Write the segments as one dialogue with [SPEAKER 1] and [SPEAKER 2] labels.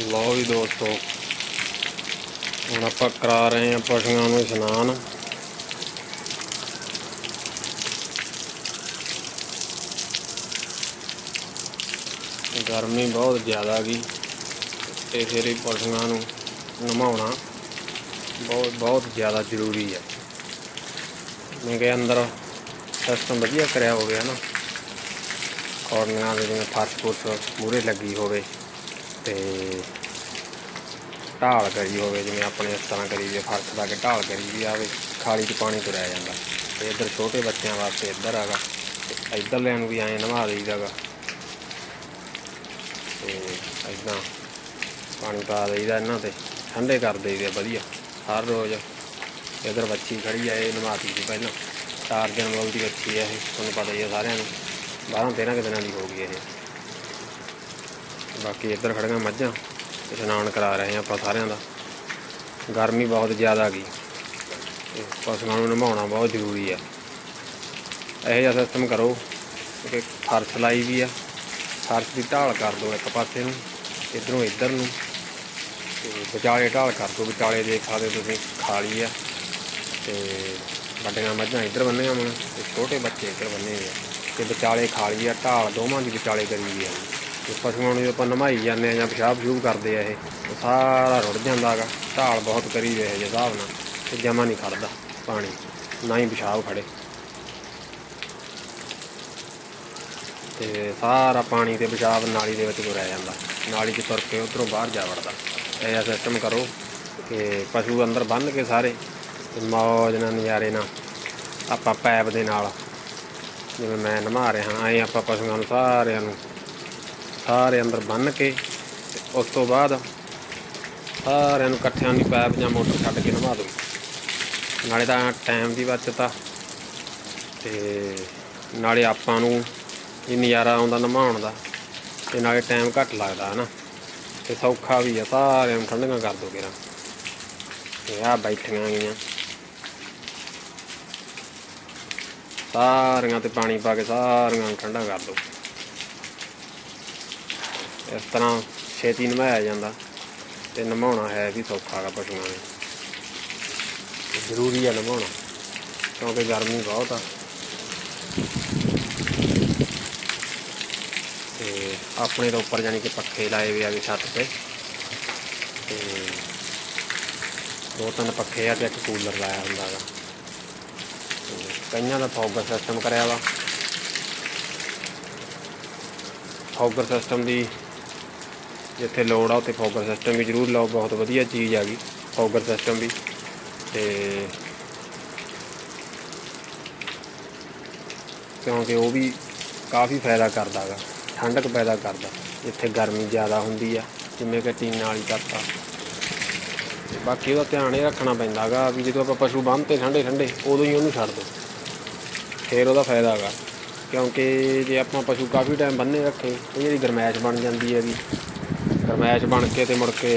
[SPEAKER 1] ਲਓ ਜੀ ਦੋਸਤੋ, ਹੁਣ ਆਪਾਂ ਕਰਾ ਰਹੇ ਹਾਂ ਪਸ਼ੂਆਂ ਨੂੰ ਇਸ਼ਨਾਨ। ਗਰਮੀ ਬਹੁਤ ਜ਼ਿਆਦਾ ਗਈ ਤੇ ਫਿਰ ਹੀ ਪਸ਼ੂਆਂ ਨੂੰ ਨਮਾਉਣਾ ਬਹੁਤ ਬਹੁਤ ਜ਼ਿਆਦਾ ਜ਼ਰੂਰੀ ਹੈ ਕਿਉਂਕਿ ਅੰਦਰ ਸਿਸਟਮ ਵਧੀਆ ਕਰਿਆ ਹੋਵੇ ਹਨਾ। ਕੋਰਨਰਾਂ ਦੇ ਜਿਵੇਂ ਫਰਸ਼ ਫੁਰਸ਼ ਮੂਰੇ ਲੱਗੀ ਹੋਵੇ। ਤੇ ਢਾਲ ਕਰੀ ਹੋਵੇ, ਜਿਵੇਂ ਆਪਣੇ ਇਸ ਤਰ੍ਹਾਂ ਕਰੀ ਵੀ ਫਰਸ਼ ਲਾ ਕੇ ਢਾਲ ਕਰੀ ਵੀ ਆਵੇ, ਖਾਲੀ 'ਚ ਪਾਣੀ ਤੁਰਿਆ ਜਾਂਦਾ। ਤੇ ਇੱਧਰ ਛੋਟੇ ਬੱਚਿਆਂ ਵਾਸਤੇ ਇੱਧਰ ਹੈਗਾ, ਤੇ ਇੱਧਰ ਲੈਣ ਵੀ ਐਂ ਨਵਾ ਦੇਈਦਾਗਾ ਤੇ ਇਦਾਂ ਪਾਣੀ ਪਾ ਦੇਈਦਾ ਇਹਨਾਂ ਤੇ, ਠੰਡੇ ਕਰ ਦੇਈਦੇ ਆ, ਵਧੀਆ। ਹਰ ਰੋਜ਼ ਇੱਧਰ ਬੱਚੀ ਖੜੀ ਆ, ਇਹ ਨਵਾਤੀ ਸੀ ਪਹਿਲਾਂ। ਚਾਰ ਦਿਨ ਮੁੱਲ ਦੀ ਬੱਚੀ ਆ ਇਹ, ਤੁਹਾਨੂੰ ਪਤਾ ਹੀ ਆ ਸਾਰਿਆਂ ਨੂੰ। 12 13 ਕੁ ਦਿਨਾਂ ਦੀ ਹੋ ਗਈ ਇਹ। ਬਾਕੀ ਇੱਧਰ ਖੜੀਆਂ ਮੱਝਾਂ ਇਸ਼ਨਾਨ ਕਰਾ ਰਹੇ ਆ ਆਪਾਂ ਸਾਰਿਆਂ ਦਾ। ਗਰਮੀ ਬਹੁਤ ਜ਼ਿਆਦਾ ਗਈ ਤੇ ਪਸ਼ੂਆਂ ਨੂੰ ਨਿਭਾਉਣਾ ਬਹੁਤ ਜ਼ਰੂਰੀ ਆ। ਇਹੋ ਜਿਹਾ ਸਿਸਟਮ ਕਰੋ ਕਿ ਫਰਸ਼ ਲਾਈ ਵੀ ਆ। ਫਰਸ਼ ਦੀ ਢਾਲ ਕਰ ਦਿਓ ਇੱਕ ਪਾਸੇ ਨੂੰ, ਇਧਰੋਂ ਇੱਧਰ ਨੂੰ। ਤੇ ਵਿਚਾਲੇ ਢਾਲ ਕਰ ਦਿਓ, ਵਿਚਾਲੇ ਦੇਖ ਸਕਦੇ ਤੁਸੀਂ ਖਾਲੀ ਆ। ਤੇ ਵੱਡੀਆਂ ਮੱਝਾਂ ਇੱਧਰ ਬੰਨੀਆਂ ਹੋਣ ਤੇ ਛੋਟੇ ਬੱਚੇ ਇੱਧਰ ਬੰਨੇ ਹੋਏ ਆ। ਤੇ ਵਿਚਾਲੇ ਖਾਲੀ ਆ, ਢਾਲ ਦੋਵਾਂ ਦੀ ਵਿਚਾਲੇ ਕਰੀ ਵੀ ਆ। ਤੇ ਪਸ਼ੂਆਂ ਨੂੰ ਜਦੋਂ ਆਪਾਂ ਨਮਾਈ ਜਾਂਦੇ ਆ ਜਾਂ ਪਿਸ਼ਾਬ ਸ਼ੂਬ ਕਰਦੇ ਆ ਇਹ ਸਾਰਾ ਰੁੜ ਜਾਂਦਾ ਹੈਗਾ। ਢਾਲ ਬਹੁਤ ਕਰੀ ਵੇ ਜੇ ਹਿਸਾਬ ਨਾਲ ਤੇ ਜਮਾ ਨਹੀਂ ਖੜਦਾ ਪਾਣੀ, ਨਾ ਹੀ ਪਿਸ਼ਾਬ ਖੜੇ। ਤੇ ਸਾਰਾ ਪਾਣੀ ਤੇ ਪਿਸ਼ਾਬ ਨਾਲੀ ਦੇ ਵਿੱਚ ਤੁਰਿਆ ਜਾਂਦਾ। ਨਾਲੀ 'ਚ ਤੁਰ ਕੇ ਉਧਰੋਂ ਬਾਹਰ ਜਾ ਵੜਦਾ। ਇਹ ਜਿਹਾ ਸਿਸਟਮ ਕਰੋ ਕਿ ਪਸ਼ੂ ਅੰਦਰ ਬੰਨ੍ਹ ਕੇ ਸਾਰੇ ਤੇ ਮੌਜ ਨਾਲ, ਨਜ਼ਾਰੇ ਨਾਲ ਆਪਾਂ ਪੈਪ ਦੇ ਨਾਲ ਜਿਵੇਂ ਮੈਂ ਨਮਾ ਰਿਹਾ, ਐਂ ਆਪਾਂ ਪਸ਼ੂਆਂ ਨੂੰ ਸਾਰਿਆਂ ਨੂੰ ਸਾਰੇ ਅੰਦਰ ਬੰਨ੍ਹ ਕੇ ਤੇ ਉਸ ਤੋਂ ਬਾਅਦ ਸਾਰਿਆਂ ਨੂੰ ਇਕੱਠਿਆਂ ਦੀ ਪੈਪ ਜਾਂ ਮੋਟਰ ਛੱਡ ਕੇ ਨਵਾ ਦਿਓ। ਨਾਲੇ ਤਾਂ ਟਾਈਮ ਦੀ ਬਚਤ ਆ ਤੇ ਨਾਲੇ ਆਪਾਂ ਨੂੰ ਇਹ ਨਜ਼ਾਰਾ ਆਉਂਦਾ ਨਮਾਉਣ ਦਾ ਤੇ ਨਾਲੇ ਟਾਈਮ ਘੱਟ ਲੱਗਦਾ ਹਨਾ। ਤੇ ਸੌਖਾ ਵੀ ਆ, ਸਾਰਿਆਂ ਨੂੰ ਠੰਡੀਆਂ ਕਰ ਦੋ ਕਿਰਾ। ਤੇ ਆ ਬੈਠੀਆਂ ਗਈਆਂ। ਸਾਰੀਆਂ ਤੇ ਪਾਣੀ ਪਾ ਕੇ ਸਾਰੀਆਂ ਨੂੰ ਠੰਡਾ ਕਰ ਦੋ। ਇਸ ਤਰ੍ਹਾਂ ਛੇਤੀ ਨਮਾਇਆ ਜਾਂਦਾ ਤੇ ਨਮਾਉਣਾ ਹੈ ਵੀ ਸੌਖਾ ਗਾ ਪਸ਼ੂਆਂ ਨੇ। ਜ਼ਰੂਰੀ ਆ ਨਮਾਉਣਾ, ਕਿਉਂਕਿ ਗਰਮੀ ਬਹੁਤ ਆ। ਤੇ ਆਪਣੇ ਤੋਂ ਉੱਪਰ ਜਾਨੀ ਕਿ ਪੱਖੇ ਲਾਏ ਹੋਏ ਆ ਵੀ ਛੱਤ ਤੇ। ਤੇ ਦੋ ਤਿੰਨ ਪੱਖੇ ਆ ਤੇ ਇੱਕ ਕੂਲਰ ਲਾਇਆ ਹੁੰਦਾ ਗਾ। ਕਈਆਂ ਦਾ ਫੌਗਰ ਸਿਸਟਮ ਕਰਿਆ ਵਾ। ਫੌਗਰ ਸਿਸਟਮ ਦੀ ਜਿੱਥੇ ਲੋੜ ਆ, ਉੱਥੇ ਫੋਗਰ ਸਿਸਟਮ ਵੀ ਜ਼ਰੂਰ ਲਾਓ, ਬਹੁਤ ਵਧੀਆ ਚੀਜ਼ ਆ ਗਈ ਫੋਗਰ ਸਿਸਟਮ ਵੀ। ਤੇ ਕਿਉਂਕਿ ਉਹ ਵੀ ਕਾਫੀ ਫਾਇਦਾ ਕਰਦਾ ਹੈਗਾ, ਠੰਡਕ ਪੈਦਾ ਕਰਦਾ, ਜਿੱਥੇ ਗਰਮੀ ਜ਼ਿਆਦਾ ਹੁੰਦੀ ਆ, ਜਿਵੇਂ ਕਿ ਟੀਨਾਂ ਵਾਲੀ ਕਰਤਾ ਬਾਕੀ ਉਹਦਾ ਧਿਆਨ ਇਹ ਰੱਖਣਾ ਪੈਂਦਾ ਹੈਗਾ ਵੀ ਜਦੋਂ ਆਪਾਂ ਪਸ਼ੂ ਬੰਨ੍ਹਤੇ ਠੰਡੇ ਠੰਡੇ, ਉਦੋਂ ਹੀ ਉਹਨੂੰ ਛੱਡ ਦਿਓ ਫੇਰ ਉਹਦਾ ਫਾਇਦਾ ਹੈਗਾ, ਕਿਉਂਕਿ ਜੇ ਆਪਾਂ ਪਸ਼ੂ ਕਾਫੀ ਟਾਈਮ ਬੰਨੇ ਰੱਖੇ ਉਹ ਗਰਮੈਸ਼ ਬਣ ਜਾਂਦੀ ਹੈ ਜੀ ਗਰਮੈਸ਼ ਬਣ ਕੇ ਤੇ ਮੁੜ ਕੇ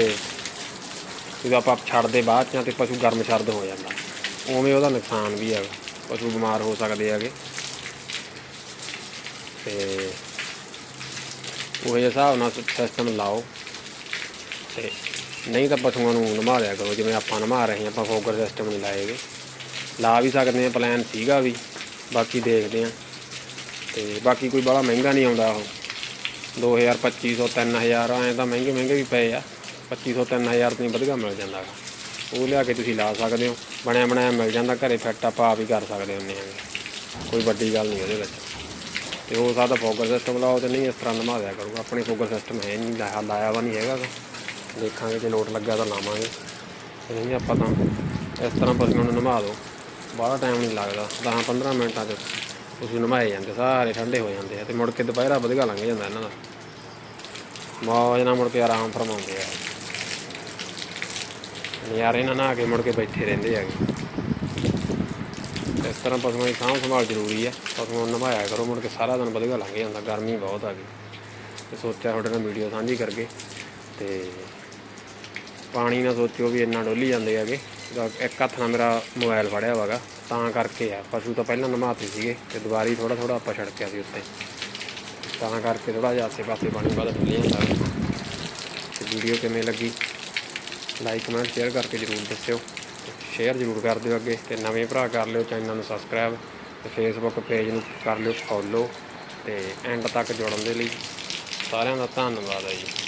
[SPEAKER 1] ਜਦੋਂ ਆਪਾਂ ਛੱਡਦੇ ਬਾਅਦ ਚ ਤੇ ਪਸ਼ੂ ਗਰਮ ਸ਼ਰਦ ਹੋ ਜਾਂਦਾ। ਉਵੇਂ ਉਹਦਾ ਨੁਕਸਾਨ ਵੀ ਹੈਗਾ। ਪਸ਼ੂ ਬਿਮਾਰ ਹੋ ਸਕਦੇ ਹੈਗੇ। ਤੇ ਉਹ ਹਿਸਾਬ ਨਾਲ ਸਿਸਟਮ ਲਾਓ। ਤੇ ਨਹੀਂ ਤਾਂ ਪਸ਼ੂਆਂ ਨੂੰ ਨਮਾ ਲਿਆ ਕਰੋ। ਜਿਵੇਂ ਆਪਾਂ ਨਮਾ ਰਹੇ ਹਾਂ, ਆਪਾਂ ਫੋਗਰ ਸਿਸਟਮ ਨਹੀਂ ਲਾਏਗੇ। ਲਾ ਵੀ ਸਕਦੇ ਹਾਂ ਪਲਾਨ ਸੀਗਾ ਵੀ। ਬਾਕੀ ਦੇਖਦੇ ਹਾਂ। ਤੇ ਬਾਕੀ ਕੋਈ ਬੜਾ ਮਹਿੰਗਾ ਨਹੀਂ ਆਉਂਦਾ ਉਹ। 2000 2500 3000 ਐਂ ਤਾਂ ਮਹਿੰਗੇ ਮਹਿੰਗੇ ਵੀ ਪਏ ਆ। 2500 3000 ਤੋਂ ਵਧੀਆ ਮਿਲ ਜਾਂਦਾ ਗਾ। ਉਹ ਲਿਆ ਕੇ ਤੁਸੀਂ ਲਾ ਸਕਦੇ ਹੋ। ਬਣਿਆ ਬਣਾਇਆ ਮਿਲ ਜਾਂਦਾ, ਘਰੇ ਫਿੱਟ ਆਪਾਂ ਆਪ ਹੀ ਕਰ ਸਕਦੇ ਹੁੰਦੇ ਹਾਂ ਕੋਈ ਵੱਡੀ ਗੱਲ ਨਹੀਂ ਉਹਦੇ ਵਿੱਚ। ਤੇ ਉਹ ਸਾਡਾ ਫੋਕਸ ਸਿਸਟਮ ਲਾਓ ਤੇ ਨਹੀਂ ਇਸ ਤਰ੍ਹਾਂ ਨਮਾ ਦਿਆ ਕਰੂਗਾ। ਆਪਣੇ ਫੋਕਸ ਸਿਸਟਮ ਹੈ ਨਹੀਂ ਲਾਇਆ ਲਾਇਆ ਵਾ ਨਹੀਂ ਹੈਗਾ ਦੇਖਾਂਗੇ, ਜੇ ਲੋਟ ਲੱਗਾ ਤਾਂ ਲਾਵਾਂਗੇ। ਨਹੀਂ ਆਪਾਂ ਤਾਂ ਇਸ ਤਰ੍ਹਾਂ ਪਸ਼ੂਆਂ ਨੂੰ ਨਮਾ ਦਿਓ। ਬਾਹਲਾ ਟਾਈਮ ਨਹੀਂ ਲੱਗਦਾ। 10 15 ਮਿੰਟਾਂ 'ਚ ਤੁਸੀਂ ਨਮਾਏ ਜਾਂਦੇ, ਸਾਰੇ ਠੰਡੇ ਹੋ ਜਾਂਦੇ ਆ ਤੇ ਮੁੜ ਕੇ ਦੁਪਹਿਰਾ ਵਧੀਆ ਲੰਘ ਜਾਂਦਾ ਇਹਨਾਂ ਦਾ। ਮੌਜ ਨਾਲ ਮੁੜ ਕੇ ਆਰਾਮ ਫਰਮਾਉਂਦੇ ਆ। ਨਜ਼ਾਰੇ ਨਾਲ ਨਹਾ ਕੇ ਮੁੜ ਕੇ ਬੈਠੇ ਰਹਿੰਦੇ ਹੈਗੇ ਇਸ ਤਰ੍ਹਾਂ ਪਸ਼ੂਆਂ ਦੀ ਸਾਂਭ ਸੰਭਾਲ ਜ਼ਰੂਰੀ ਆ। ਪਸ਼ੂਆਂ ਨੂੰ ਨਵਾਇਆ ਕਰੋ, ਮੁੜ ਕੇ ਸਾਰਾ ਦਿਨ ਵਧੀਆ ਲੰਘ ਜਾਂਦਾ, ਗਰਮੀ ਬਹੁਤ ਆ ਗਈ। ਤੇ ਸੋਚਿਆ ਤੁਹਾਡੇ ਨਾਲ ਵੀਡੀਓ ਸਾਂਝੀ ਕਰਕੇ ਤੇ ਪਾਣੀ ਨਾ ਸੋਚਿਓ ਵੀ ਇੰਨਾ ਡੋਲੀ ਜਾਂਦੇ ਹੈਗੇ। ਇੱਕ ਹੱਥ ਨਾਲ ਮੇਰਾ ਮੋਬਾਈਲ ਫੜਿਆ ਵਾਗਾ ਤਾਂ ਕਰਕੇ ਆ। ਪਸ਼ੂ ਤਾਂ ਪਹਿਲਾਂ ਨਮਾਤੇ ਸੀਗੇ ਤੇ ਦੁਬਾਰੀ ਥੋੜਾ ਥੋੜਾ ਆਪਾਂ ਛੜਕਿਆ ਸੀ ਉੱਤੇ। ਤਾਂ ਕਰਕੇ ਥੋੜਾ ਜਿਹਾ ਆਸੇ ਪਾਸੇ ਪਾਣੀ ਵੱਧ ਡੁੱਲ ਜਾਂਦਾ ਵਾ। ਤੇ ਵੀਡੀਓ ਕਿਵੇਂ ਲੱਗੀ? ਲਾਈਕ ਕਮੈਂਟ ਸ਼ੇਅਰ ਕਰਕੇ ਜਰੂਰ ਦੱਸਿਓ। ਸ਼ੇਅਰ ਜਰੂਰ ਕਰ ਦਿਓ ਅੱਗੇ। ਤੇ ਨਵੇਂ ਭਰਾ ਕਰ ਲਿਓ ਚੈਨਲ ਨੂੰ ਸਬਸਕ੍ਰਾਈਬ ਤੇ ਫੇਸਬੁੱਕ ਪੇਜ ਨੂੰ ਕਰ ਲਿਓ ਫੋਲੋ ਤੇ ਐਂਡ ਤੱਕ ਜੁੜਨ ਦੇ ਲਈ ਸਾਰਿਆਂ ਦਾ ਧੰਨਵਾਦ ਹੈ ਜੀ।